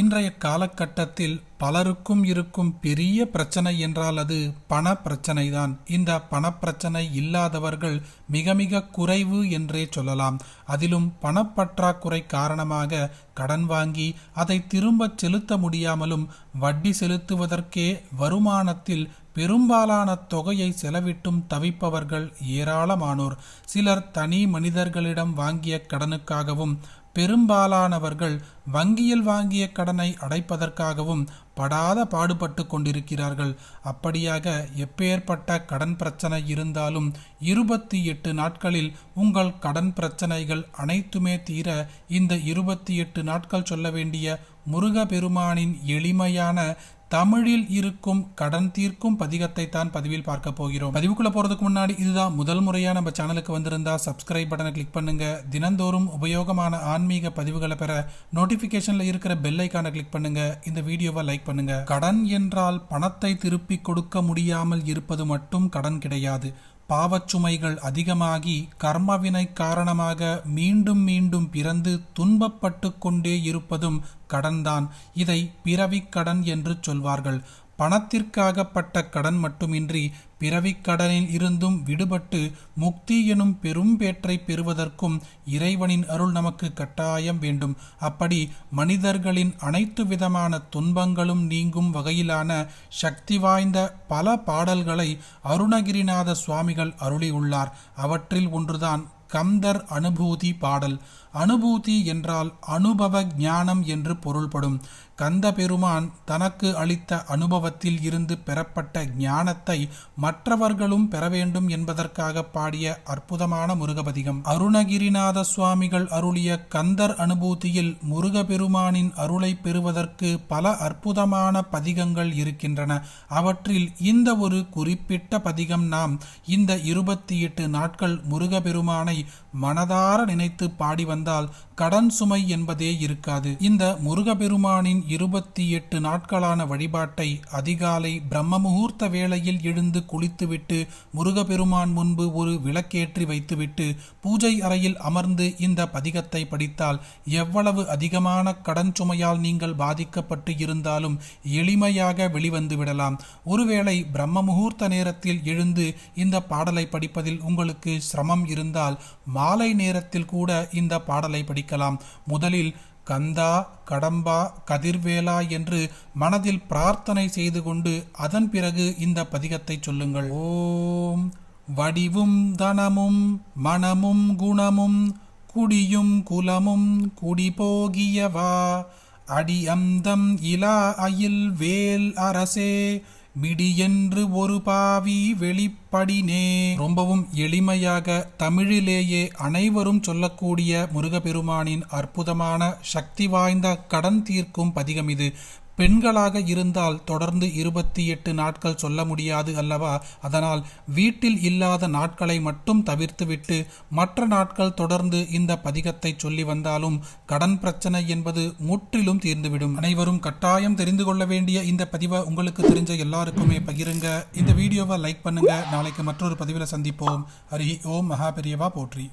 இன்றைய காலகட்டத்தில் பலருக்கும் இருக்கும் பெரிய பிரச்சனை என்றால் அது பண பிரச்சனைதான் இந்த பணப்பிரச்சனை இல்லாதவர்கள் மிக மிக குறைவு என்றே சொல்லலாம். அதிலும் பணப்பற்றாக்குறை காரணமாக கடன் வாங்கி அதை திரும்பச் செலுத்த முடியாமலும் வட்டி செலுத்துவதற்கே வருமானத்தில் பெரும்பாலான தொகையை செலவிட்டும் தவிப்பவர்கள் ஏராளமானோர். சிலர் தனி மனிதர்களிடம் வாங்கிய கடனுக்காகவும் பெரும்பாலானவர்கள் வங்கியில் வாங்கிய கடனை அடைப்பதற்காகவும் படாத பாடுபட்டு கொண்டிருக்கிறார்கள். அப்படியாக எப்பேற்பட்ட கடன் பிரச்சனை இருந்தாலும் இருபத்தி எட்டு நாட்களில் உங்கள் கடன் பிரச்சனைகள் அனைத்துமே தீர இந்த இருபத்தி எட்டு நாட்கள் சொல்ல வேண்டிய முருகபெருமானின் எளிமையான தமிழில் இருக்கும் கடன் தீர்க்கும் பதிகத்தை தான் பதிவில் பார்க்க போகிறோம். பதிவுக்குள்ள போறதுக்கு முன்னாடி இதுதான் முதல் முறையா நம்ம சேனலுக்கு வந்திருந்தா சப்ஸ்கிரைப் பட்டனை கிளிக் பண்ணுங்க. தினந்தோறும் உபயோகமான ஆன்மீக பதிவுகளை பெற நோட்டிபிகேஷன்ல இருக்கிற பெல் ஐக்கான கிளிக் பண்ணுங்க. இந்த வீடியோவை லைக் பண்ணுங்க. கடன் என்றால் பணத்தை திருப்பி கொடுக்க முடியாமல் இருப்பது மட்டும் கடன் கிடையாது. பாவச்சுமைகள் அதிகமாகி கர்மவினை காரணமாக மீண்டும் மீண்டும் பிறந்து துன்பப்பட்டு கொண்டே இருப்பதும் கடன்தான். இதை பிறவிக் கடன் என்று சொல்வார்கள். பணத்திற்காகப்பட்ட கடன் மட்டுமின்றி பிறவிக் கடனில் இருந்தும் விடுபட்டு முக்தி எனும் பெரும் பேற்றை பெறுவதற்கும் இறைவனின் அருள் நமக்கு கட்டாயம் வேண்டும். அப்படி மனிதர்களின் அனைத்து விதமான துன்பங்களும் நீங்கும் வகையிலான சக்தி வாய்ந்த பல பாடல்களை அருணகிரிநாத சுவாமிகள் அருளியுள்ளார். அவற்றில் ஒன்றுதான் கந்தர் அனுபூதி பாடல். அனுபூதி என்றால் அனுபவ ஞானம் என்று பொருள்படும். கந்த பெருமான் தனக்கு அளித்த அனுபவத்தில் இருந்து பெறப்பட்ட ஞானத்தை மற்றவர்களும் பெற வேண்டும் என்பதற்காக பாடிய அற்புதமான முருகபதிகம். அருணகிரிநாத சுவாமிகள் அருளிய கந்தர் அனுபூதியில் முருகபெருமானின் அருளை பெறுவதற்கு பல அற்புதமான பதிகங்கள் இருக்கின்றன. அவற்றில் இந்த ஒரு குறிப்பிட்ட பதிகம் நாம் இந்த இருபத்தி எட்டு நாட்கள் முருகபெருமானை மனதார நினைத்து பாடி இருந்தால் கடன் சுமை என்பதே இருக்காது. இந்த முருகபெருமானின் இருபத்தி எட்டு நாட்களான வழிபாட்டை அதிகாலை பிரம்ம முகூர்த்த வேளையில் எழுந்து குளித்துவிட்டு முருகபெருமான் முன்பு ஒரு விளக்கேற்றி வைத்துவிட்டு பூஜை அறையில் அமர்ந்து இந்த பதிகத்தை படித்தால் எவ்வளவு அதிகமான கடன் சுமையால் நீங்கள் பாதிக்கப்பட்டு இருந்தாலும் எளிமையாக வெளிவந்து விடலாம். ஒருவேளை பிரம்ம முகூர்த்த நேரத்தில் எழுந்து இந்த பாடலை படிப்பதில் உங்களுக்கு சிரமம் இருந்தால் மாலை நேரத்தில் கூட இந்த பாடலை படிக்கலாம். முதலில் கந்தா கடம்பா கதிர்வேலா என்று மனதில் பிரார்த்தனை செய்து கொண்டு அதன் பிறகு இந்த பதிகத்தை சொல்லுங்கள். ஓம் வடிவும் தனமும் மனமும் குணமும் குடியும் குலமும் குடி போகியவா அடி அந்தம் இலா அயில் வேல் அரசே மிடியென்று ஒரு பாவி வெளிப்படினே. ரொம்பவும் எளிமையாக தமிழிலேயே அனைவரும் சொல்லக்கூடிய முருகப்பெருமானின் அற்புதமான சக்தி வாய்ந்த கடன் தீர்க்கும் பதிகம் இது. பெண்களாக இருந்தால் தொடர்ந்து இருபத்தி எட்டு நாட்கள் சொல்ல முடியாது அல்லவா? அதனால் வீட்டில் இல்லாத நாட்களை மட்டும் தவிர்த்துவிட்டு மற்ற நாட்கள் தொடர்ந்து இந்த பதிகத்தை சொல்லி வந்தாலும் கடன் பிரச்சனை என்பது முற்றிலும் தீர்ந்துவிடும். அனைவரும் கட்டாயம் தெரிந்து கொள்ள வேண்டிய இந்த பதிவை உங்களுக்கு தெரிஞ்ச எல்லாருக்குமே பகிருங்க. இந்த வீடியோவை லைக் பண்ணுங்க. நாளைக்கு மற்றொரு பதிவில் சந்திப்போம். ஹரி ஓம் மகா பெரியவா போற்றி.